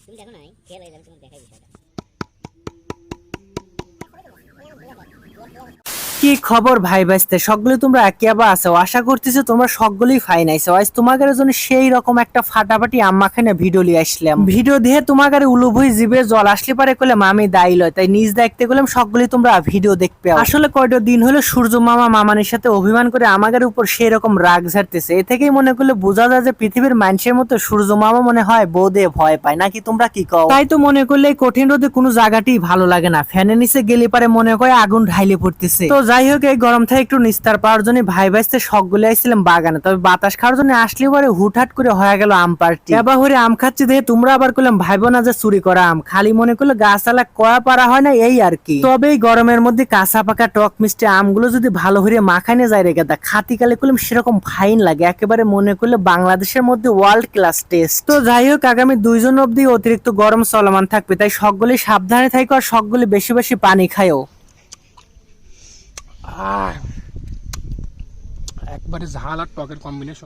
তুমি দেখো নাই খেয়ে লাগে তোমার দেখাই বিষয়টা কি খবর ভাই ভাইস্তে সকলে তোমরা কেবা আছো। আশা করতেছি তোমরা সকলেই ফাইন আইছো। আজ তোমাদের জন্য সেই রকম একটা ফাটাফাটি আম্মাখানে ভিডিও লিয়ে আসলাম। ভিডিও দিয়ে তোমাদের উলুভই জিবে জল আসলে পারে কইলে আমি দায়ী লয়। তাই নিজ দেখতে গেলাম সকলেই তোমরা ভিডিও দেখতে। আসলে কয়টা দিন হলো সূর্য মামা মামানির সাথে অভিমান করে আমাদের উপর সেই রকম রাগ ঝাড়তেছে। এ থেকেই মনে করলে বোঝা যায় যে পৃথিবীর মানুষের মতো সূর্য মামা মনে হয় বোধে ভয় পায়। নাকি তোমরা কি কও? তাই তো মনে করলে কঠিন রোদে কোনো জায়গাটি ভালো লাগে না। ফ্যানের নিচে গেলে পারে মনে করে আগুন ঢাইলে পড়তেছে। তো যাই হোক, এই গরম থেকে একটু নিস্তার পাওয়ার জন্য ভাই ভাইস্তে সকগুলো আইছিলাম বাগানে। তবে বাতাস খাওয়ার জন্য আসলে পরে হুটহাট করে হয়ে গেল আম পার্টি এবার হরে আম খাচ্ছি দেখে তোমরা আবার করলাম ভাইবো না যে চুরি করা আম। খালি মনে করলে গাছালা কয়া পারা হয় না, এই আর কি। তবে এই গরমের মধ্যে কাঁচা পাকা টক মিষ্টি আমগুলো যদি ভালো হরে মাখানে যায় রেখে দা খাতি কালে করলাম সেরকম ফাইন লাগে, একেবারে মনে করলে বাংলাদেশের মধ্যে ওয়ার্ল্ড ক্লাস টেস্ট তো যাই হোক, আগামী দুইজন অব্দি অতিরিক্ত গরম চলমান থাকবে, তাই সকগুলি সাবধানে থাকো আর সকগুলি বেশি বেশি পানি খায়ও একবারে ঝাল আর টকের কম্বিনেশন